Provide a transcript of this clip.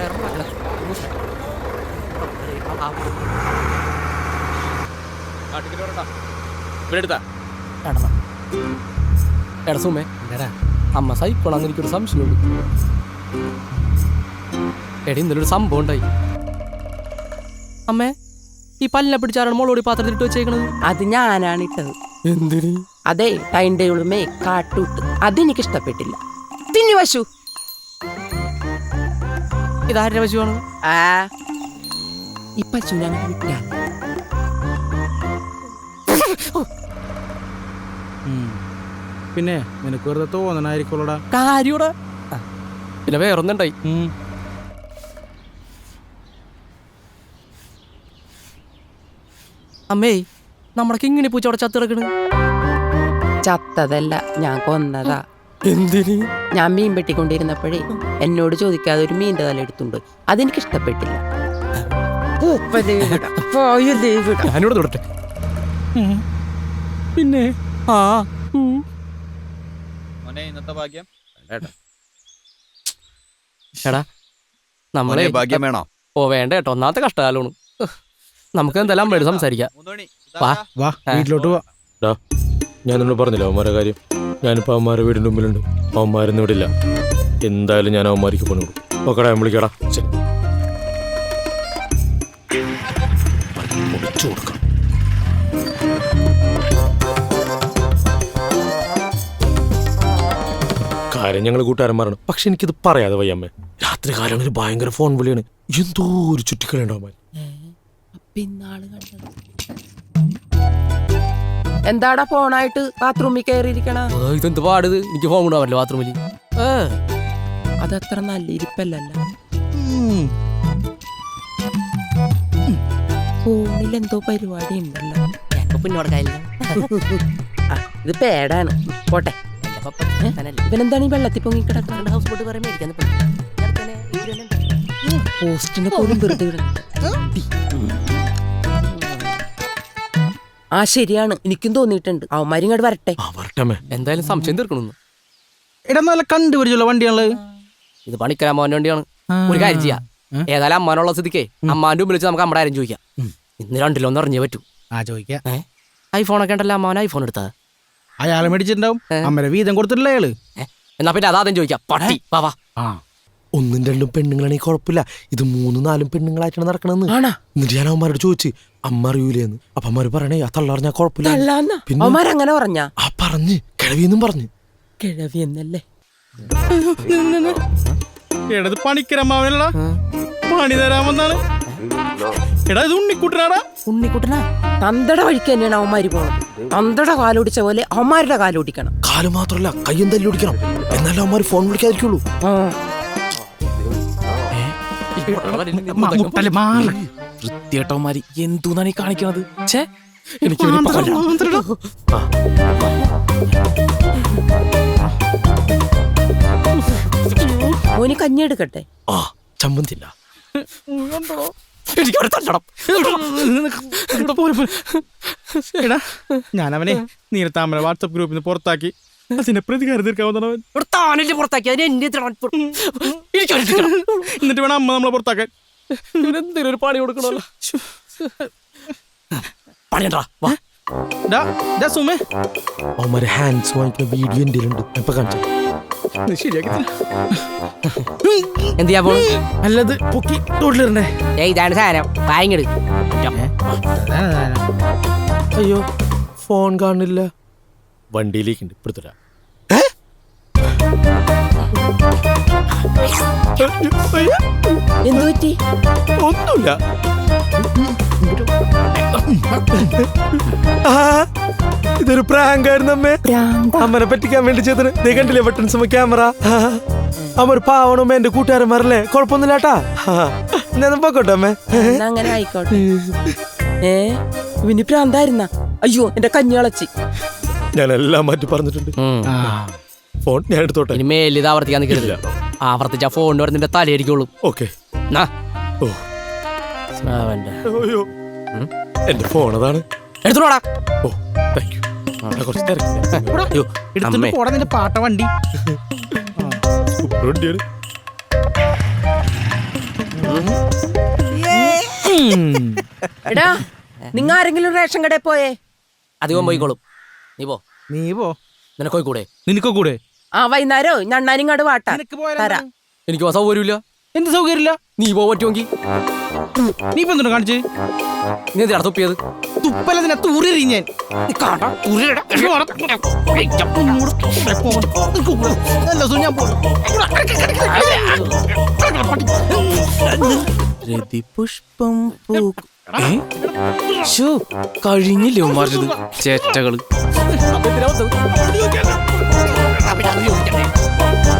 Pero ano? Bus. എടാ സുമേ. അമ്മ സൈക്കോളാന്ന് എനിക്കൊരു സംശയമുണ്ട്. എടി ഇന്നലൊരു സംഭവം ഉണ്ടായി. അമ്മേ ഈ പല്ല പിടിച്ചാരാണ് മോളോടി പാത്രത്തിൽ ഇട്ട് വെച്ചേക്കണത്? അത് ഞാനാണ് ഇട്ടത്. എന്തിന്? അതെ ടൈം ടേബിളുമേ കാട്ടൂട്ട് അതെനിക്ക് ഇഷ്ടപ്പെട്ടില്ല തിന്നു വശു ഇതാരുടെ പശുവാണ്? ആ. ഈ പശുവിനെ അങ്ങനെ പിന്നെ നിനക്ക് വെറുതെ തോന്നണായിരിക്കുള്ളടാ കാര്യൂടെ? പിന്നെ വേറൊന്നുണ്ടായി. അമ്മേ നമ്മുടെ കിങ്ങിണി പൂച്ച അവിടെ ചത്ത് കിടക്കണ് ചത്തതല്ല ഞാൻ കൊന്നതാ. എന്തിന്? ഞാൻ മീൻ വെട്ടിക്കൊണ്ടിരുന്നപ്പോഴേ എന്നോട് ചോദിക്കാതെ ഒരു മീന്റെ തല എടുത്തുണ്ട്. അതെനിക്ക് ഇഷ്ടപ്പെട്ടില്ല ഞാനിവിടെ തൊടട്ടെ. പിന്നെ? ആ മോനെ ഇന്നത്തെ ഭാഗ്യം? എടാ നമ്മളെ ഭാഗ്യം വേണോ? ഓ വേണ്ട കേട്ടോ ഒന്നാമത്തെ കഷ്ടകാലമാണ്. നമുക്ക് എന്തെല്ലാം വേണ്ടി സംസാരിക്കാം. വാ. വാ വീട്ടിലോട്ട് പോവാ ഞാൻ നിന്നോട് പറഞ്ഞില്ല അവന്മാരെ കാര്യം? ഞാനിപ്പോൾ അവന്മാരെ വീടിന്റെ മുമ്പിലുണ്ട്. അവന്മാരൊന്നും ഇവിടെ ഇല്ല. എന്തായാലും ഞാൻ അവന്മാർക്ക് കൊടുക്കും. ഓക്കെടാ ഞാൻ വിളിക്കടാ. ശരി. പൊളിച്ചു കൊടുക്കാം. കാര്യം ഞങ്ങൾ കൂട്ടുകാരന്മാരാണ്. പക്ഷെ എനിക്കിത് പറയാതെ വയ്യമ്മേ രാത്രി കാലങ്ങളിൽ ഭയങ്കര ഫോൺ വിളിയാണ്. എന്തോ ഒരു ചുറ്റിക്കളി ഉണ്ടാവും പിന്നാൾ കണ്ടത്. എന്താടാ ഫോണായിട്ട് ബാത്റൂമിൽ കയറിയിരിക്കണ? ഇതെന്ത് പാടത്? എനിക്ക് ഫോൺ കൊണ്ടുപോകാൻ ബാത്റൂമിൽ അതത്ര നല്ല ഇരിപ്പല്ലല്ല. ഫോണിൽ എന്തോ പരിപാടി ഉണ്ടല്ലോ. ഇത് പേടാണ്. പോട്ടെ. ഇവനെന്താണ് ഈ വെള്ളത്തിൽ പൊങ്ങി കിടക്കുന്നത്? ഹൗസ് ബോട്ട് പറയാൻ മേടിക്കാൻ പോസ്റ്റിനെ പോലും വെറുതെ വിടണം. ആ ശരിയാണ്. എനിക്കും തോന്നിയിട്ടുണ്ട്. അവന്മാരും ഇങ്ങോട്ട് വരട്ടെ. ആ വരട്ടമ്മേ എന്തായാലും സംശയം തീർക്കണമെന്ന്. എടാ നല്ല കണ്ടുപിടിച്ചുള്ള വണ്ടിയാണുള്ളത്. ഇത് പണിക്കര മോന്റെ വണ്ടിയാണ്. ഒരു കാര്യം ചെയ്യാം. ഏതായാലും അമ്മാനുള്ള സ്ഥിതിക്കേ അമ്മാന്റെ മുമ്പിൽ വെച്ച് നമുക്ക് നമ്മുടെ ആരും ചോദിക്കാം. ഇന്ന് രണ്ടിലൊന്നും അറിഞ്ഞേ പറ്റൂ. ആ ചോദിക്കാം. ഐഫോണൊക്കെ ഉണ്ടല്ലോ അമ്മാവൻ ഐഫോൺ എടുത്തത്. അയാളെ മേടിച്ചിട്ടുണ്ടാവും. അമ്മരെ വീതം കൊടുത്തിട്ടില്ല അയാൾ. ഏ? എന്നാ പിന്നെ അതാദ്യം ചോദിക്കാം. പട്ടി വാ വാ. ആ. ഒന്നും രണ്ടും പെണ്ണുങ്ങളാണെങ്കിൽ കുഴപ്പമില്ല. ഇത് മൂന്നും നാലും പെണ്ണുങ്ങളായിട്ടാണ് നടക്കണമെന്ന് ആണാ? എന്നിട്ട് ഞാൻ അവന്മാരോട് ചോദിച്ചു അമ്മ അറിയൂലേന്ന്. അപ്പൊ അമ്മമാര് പറയണേ ആ തള്ളറിഞ്ഞാ കുഴപ്പമില്ല. പിന്നെ? അങ്ങനെ പറഞ്ഞ? ആ പറഞ്ഞ്. കിഴവിന്നും പറഞ്ഞു. കിഴവി എന്നല്ലേ എടാ ഇത് പണിക്കരമ്മാവനല്ലടാ പണി തരാമെന്നാണ് എടാ ഇത് ഉണ്ണിക്കുട്ടനാടാ. ഉണ്ണിക്കുട്ടനാ? തന്തയുടെ വഴിക്ക് തന്നെയാണ് അവന്മാര് പോണത്. തന്തട കാലോടിച്ച പോലെ അവന്മാരുടെ കാലോടിക്കണം. കാൽ മാത്രല്ല കയ്യും തല്ലി ഓടിക്കണം എന്നാലും അവന്മാര് ഫോൺ വിളിക്കാതിരിക്കുള്ളൂ. ആ മുട്ടൽ മാറി. വൃത്തിയേട്ടവന്മാര് എന്തോന്നാണ് ഈ കാണിക്കണത്? ഛേ എനിക്ക്. മോന് കഞ്ഞി എടുക്കട്ടെ? ആ ചമ്മന്തില്ല എനിക്ക് തല്ലണം. എടാ ഞാൻ അവനെ നീലത്താമര വാട്സപ്പ് ഗ്രൂപ്പിൽ നിന്ന് പുറത്താക്കി. അതിനെ പ്രതികാരം തീർക്കാവുന്നവൻ ഇവിടെ താനല്ലേ പുറത്താക്കി. അതിന് എന്റെ. എന്നിട്ട് വേണം അമ്മ നമ്മളെ പുറത്താക്കാൻ. ഇവനെന്തേലും ഒരു പണി കൊടുക്കണമല്ലോ? പണിയണ്ടാ വാ. അവന്മാര് ഹാൻഡ്സ് വാങ്ങിക്കുന്ന വീഡിയോ എന്റെ ഉണ്ട് ഇപ്പൊ കാണിച്ചു. ഇത് ശരിയാക്കി തരാം. പോണു അല്ലത് പൊക്കി ഏയ് ഇതാണ് സാധനം. വാങ്ങിട് അയ്യോ ഫോൺ കാണില്ല വണ്ടിയിലേക്ക് ഉണ്ട് എന്തു പറ്റി? ഒന്നുമില്ല. ആ, ഇതൊരു പ്രാങ്ക് ആയിരുന്നു അമ്മേ അമ്മനെ പറ്റിക്കാൻ വേണ്ടി ചെയ്തത്. നീ കണ്ടില്ലേ ബട്ടൺസ് ക്യാമറ? അമ്മ ഒരു പാവണമ്മ എന്റെ കൂട്ടുകാരന്മാരല്ലേ കുഴപ്പമൊന്നുമില്ല കേട്ടാ ഞാൻ പോക്കോട്ടെ അമ്മേ. അങ്ങനെ ആയിക്കോട്ടെ. ഏ ഇവന് പ്രാന്തായിരുന്ന. അയ്യോ എന്റെ കഞ്ഞിളച്ചി ഞാൻ എല്ലാം മാറ്റി പറഞ്ഞിട്ടുണ്ട്. ഫോൺ ഞാൻ എടുത്തോട്ടെ? ഇനി മേലിൽ ഇത് ആവർത്തിക്കാൻ നിൽക്കരുത്. ആവർത്തിച്ച ഫോൺ വരുന്നതിന്റെ നിന്റെ തലയിരിക്കുള്ളൂ ഓക്കെ. നാ. ഓ. അവന്റെ അയ്യോ. എന്റെ ഫോൺ അതാണ്. എടുത്തോടാ. ഓ താങ്ക് യു കുറച്ച് തിരക്കില്ല. അയ്യോ എടുത്തിട്ട് അമ്മേ. പോടാ നിന്റെ പാട്ട വണ്ടി. സൂപ്പർ വണ്ടിയാണ്. എടാ നിങ്ങ ആരെങ്കിലും റേഷൻ കടയിൽ പോയേ? അധികം പോയിക്കോളും. നീ പോ. നീ പോ. നിനക്ക് പോയിക്കൂടെ നിനക്ക് കൂടെ? ആ വൈകുന്നേരോ ഞണ്ണാനിങ്ങാട് വാട്ടാ വാട്ട? തരാ എനിക്ക് സൗകര്യമില്ല എന്ത് സൗകര്യമില്ല നീ പോ പറ്റുമെങ്കിൽ നീ ഇപ്പൊ എന്തിനാ കാണിച്ചേ നീ എന്തിനാ തുപ്പിയത് തുപ്പലതിനെ തൂറി ഞാൻ രതിപുഷ്പം കഴിഞ്ഞില്ലേ ഉമാർജത് ചേറ്റകൾ അപ്പൊ എന്തിനാ വന്നത്?